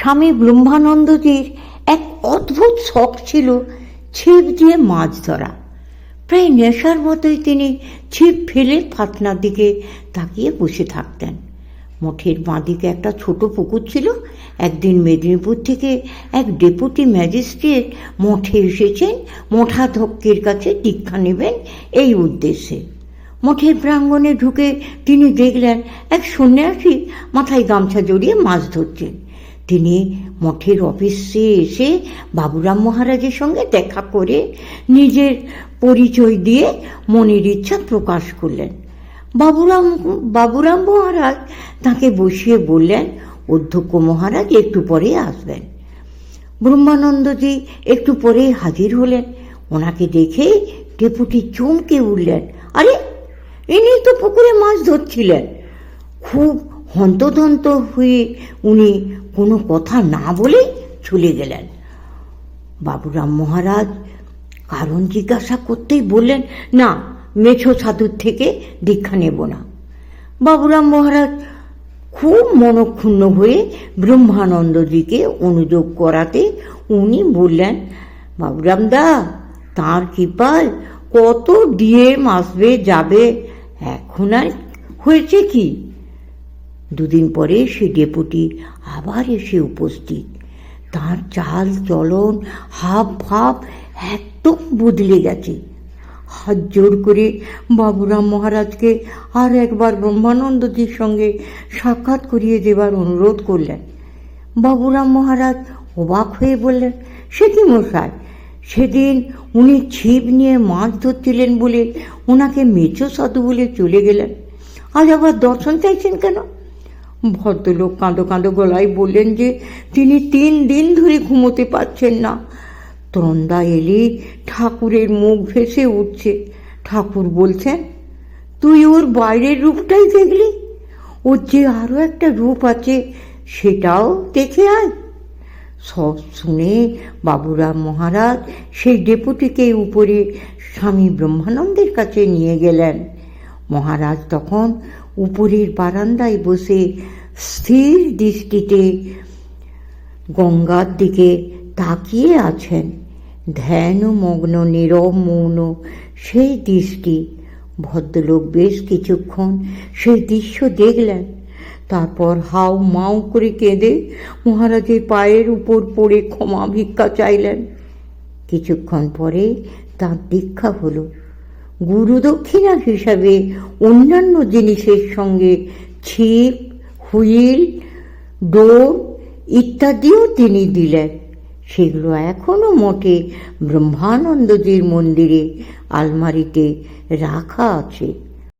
স্বামী ব্রহ্মানন্দজির এক অদ্ভুত শখ ছিল ছিপ দিয়ে মাছ ধরা। প্রায় নেশার মতোই তিনি ছিপ ফেলে ফাতনার দিকে তাকিয়ে বসে থাকতেন। মঠের বাঁদিকে একটা ছোট পুকুর ছিল। একদিন মেদিনীপুর থেকে এক ডেপুটি ম্যাজিস্ট্রেট মঠে এসেছেন। মঠাধ্যক্ষের কাছে দীক্ষা নেবেন এই উদ্দেশ্যে। মঠের প্রাঙ্গণে ঢুকে তিনি দেখলেন এক সন্ন্যাসী মাথায় গামছা জড়িয়ে মাছ ধরছেন। তিনি মঠের অফিসে এসে বাবুরাম মহারাজের সঙ্গে দেখা করে নিজের পরিচয় দিয়ে মনের ইচ্ছা প্রকাশ করলেন। বাবুরাম বাবুরাম মহারাজ তাকে বসিয়ে বললেন, অধ্যক্ষ মহারাজ, একটু পরে আসবেন। ব্রহ্মানন্দজি একটু পরে হাজির হলেন। ওনাকে দেখে ডেপুটি চমকে উঠলেন। আরে, ইনি তো পুকুরে মাছ ধরছিলেন। খুব হন্তদন্ত হয়ে উনি কোনো কথা না বলেই চলে গেলেন। বাবুরাম মহারাজ কারণ জিজ্ঞাসা করতেই বললেন, না মেছো সাধুর থেকে দীক্ষা নেব না। বাবুরাম মহারাজ খুব মনক্ষুণ্ণ হয়ে ব্রহ্মানন্দজিকে অনুযোগ করাতে উনি বললেন, বাবুরাম দা, তাঁর কৃপায় কত ডিএম আসবে যাবে? এখন আর হয়েছে কি? দুদিন পরে সে ডেপুটি আবার এসে উপস্থিত। তার চাল চলন হাব ভাব একদম বদলে গেছে। হাত জোর করে বাবুরাম মহারাজকে আর একবার ব্রহ্মানন্দজির সঙ্গে সাক্ষাৎ করিয়ে দেবার অনুরোধ করলেন। বাবুরাম মহারাজ অবাক হয়ে বললেন, সে কি মশাই? সেদিন উনি ছিপ নিয়ে মাছ ধরছিলেন বলে ওনাকে মেচো সাধু বলে চলে গেলেন। আজ আবার দর্শন চাইছেন কেন? ভদ্রলোক কাঁদো কাঁদো গলায় বললেন যে, তিনি তিন দিন ধরে ঘুমোতে পারছেন না। তন্দা এলে ঠাকুরের মুখ ভেসে উঠছে। ঠাকুর বলছেন, তুই ওর বাইরের রূপটাই দেখলি? ওর যে আরও একটা রূপ আছে, সেটাও দেখে আয়। সব শুনে বাবুরাম মহারাজ সেই ডেপুটিকে উপরে স্বামী ব্রহ্মানন্দের কাছে নিয়ে গেলেন। মহারাজ তখন উপরের বারান্দায় বসে স্থির দৃষ্টিতে গঙ্গার দিকে তাকিয়ে আছেন। ধ্যানমগ্ন নীরব, মৌন, সেই দৃষ্টি। ভদ্রলোক বেশ কিছুক্ষণ সেই দৃশ্য দেখলেন। তারপর হাউ মাউ করে কেঁদে মহারাজের পায়ের উপর পড়ে ক্ষমা ভিক্ষা চাইলেন। কিছুক্ষণ পরে তার দীক্ষা হলো। গুরুদক্ষিণা হিসাবে অন্যান্য জিনিসের সঙ্গে ছিপ হুইল ডোর ইত্যাদিও তিনি দিলেন। সেগুলো এখনও মোটে ব্রহ্মানন্দজির মন্দিরে আলমারিতে রাখা আছে।